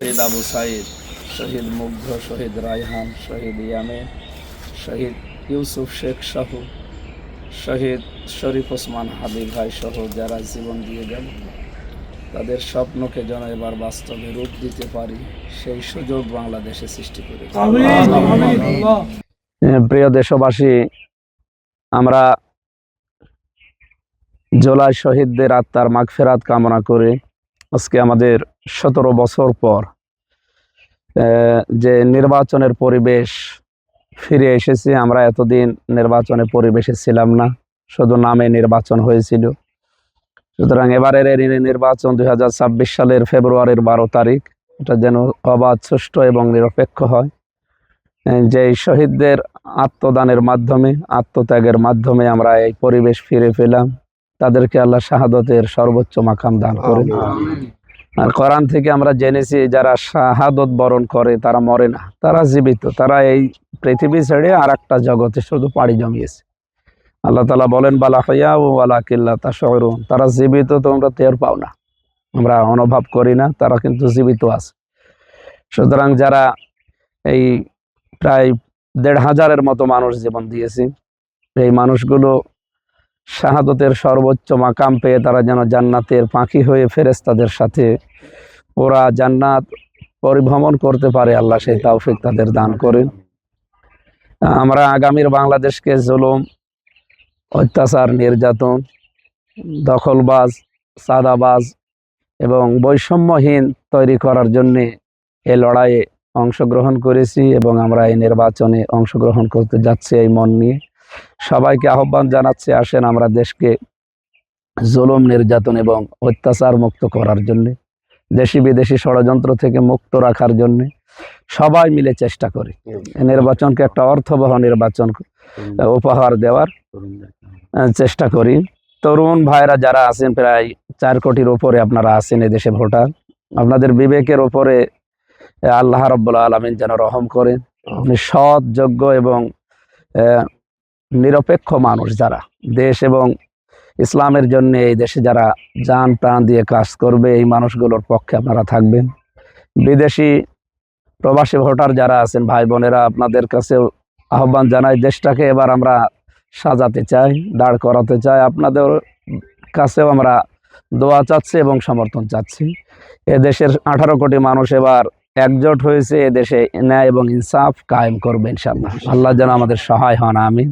শহীদ আবু সাইদ শহীদ মুগ্ধ শহীদ রায়হান শহীদ ইয়ামে শহীদ ইউসুফ শেখ সাহু শহীদ শরীফ ওসমান হাবিব ভাই সহ যারা জীবন দিয়ে গেল তাদের স্বপ্নকে যেন এবার বাস্তবে রূপ দিতে পারি সেই সুযোগ বাংলাদেশে সৃষ্টি করে প্রিয় দেশবাসী আমরা জুলাই শহীদদের আত্মার মাগফেরাত কামনা করে আজকে আমাদের সতেরো বছর পর যে নির্বাচনের পরিবেশ ফিরে এসেছে, আমরা এতদিন নির্বাচনের পরিবেশে ছিলাম না, শুধু নামে নির্বাচন হয়েছিল। সুতরাং এবারের এই নির্বাচন দুই হাজার ছাব্বিশ সালের ফেব্রুয়ারির বারো তারিখ, এটা যেন অবাধ, সুষ্ঠু এবং নিরপেক্ষ হয়। যে শহীদদের আত্মদানের মাধ্যমে, আত্মত্যাগের মাধ্যমে আমরা এই পরিবেশ ফিরে পেলাম। তাদেরকে আল্লাহ শাহাদতের সর্বোচ্চ মাকাম দান করে আর কোরআন থেকে আমরা জেনেছি যারা শাহাদত বরণ করে তারা মরে না তারা জীবিত তারা এই পৃথিবী ছেড়ে আর একটা জগতে শুধু পাড়ি জমিয়েছে। আল্লাহ তালা বলেন বালা হইয়া ও আলা কিল্লা তা শহরুন তারা জীবিত তোমরা টের পাও না। আমরা অনুভব করি না তারা কিন্তু জীবিত আছে। সুতরাং যারা এই প্রায় দেড় হাজারের মতো মানুষ জীবন দিয়েছে এই মানুষগুলো শাহাদতের সর্বোচ্চ মাকাম পেয়ে তারা যেন জান্নাতের পাখি হয়ে ফেরেস্তাদের সাথে ওরা জান্নাত পরিভ্রমণ করতে পারে, আল্লাহ সেই তৌফিক তাদের দান করেন। আমরা আগামীর বাংলাদেশকে জুলুম, অত্যাচার, নির্যাতন, দখলবাজ, সাদাবাজ এবং বৈষম্যহীন তৈরি করার জন্যে এ লড়াইয়ে অংশগ্রহণ করেছি এবং আমরা এই নির্বাচনে অংশগ্রহণ করতে যাচ্ছি এই মন নিয়ে। সবাইকে আহ্বান জানাচ্ছে আসেন আমরা দেশকে জুলুম নির্যাতন এবং অত্যাচার মুক্ত করার জন্য দেশি বিদেশি ষড়যন্ত্র থেকে মুক্ত রাখার জন্যে সবাই মিলে চেষ্টা করি। নির্বাচনকে একটা অর্থবহ নির্বাচন উপহার দেওয়ার চেষ্টা করি। তরুণ ভাইরা যারা আছেন প্রায় চার কোটির উপরে আপনারা আছেন এদেশে ভোটার। আপনাদের বিবেকের উপরে আল্লাহ রব্বুল্লা আলমিন যেন রহম করেন। আপনি সৎ যোগ্য এবং নিরপেক্ষ মানুষ যারা, দেশ এবং ইসলামের জন্য এই দেশে যারা যান প্রাণ দিয়ে কাজ করবে, এই মানুষগুলোর পক্ষে আপনারা থাকবেন। বিদেশি প্রবাসী ভোটার যারা আছেন, ভাই বোনেরা, আপনাদের কাছেও আহ্বান জানাই, দেশটাকে এবার আমরা সাজাতে চাই, দাঁড় করাতে চাই। আপনাদের কাছেও আমরা দোয়া চাচ্ছি এবং সমর্থন চাচ্ছি। এ দেশের আঠারো কোটি মানুষ এবার একজোট হয়েছে, এ দেশে ন্যায় এবং ইনসাফ কায়েম করবে ইনশাল্লাহ আল্লাহ যেন আমাদের সহায় হন আমি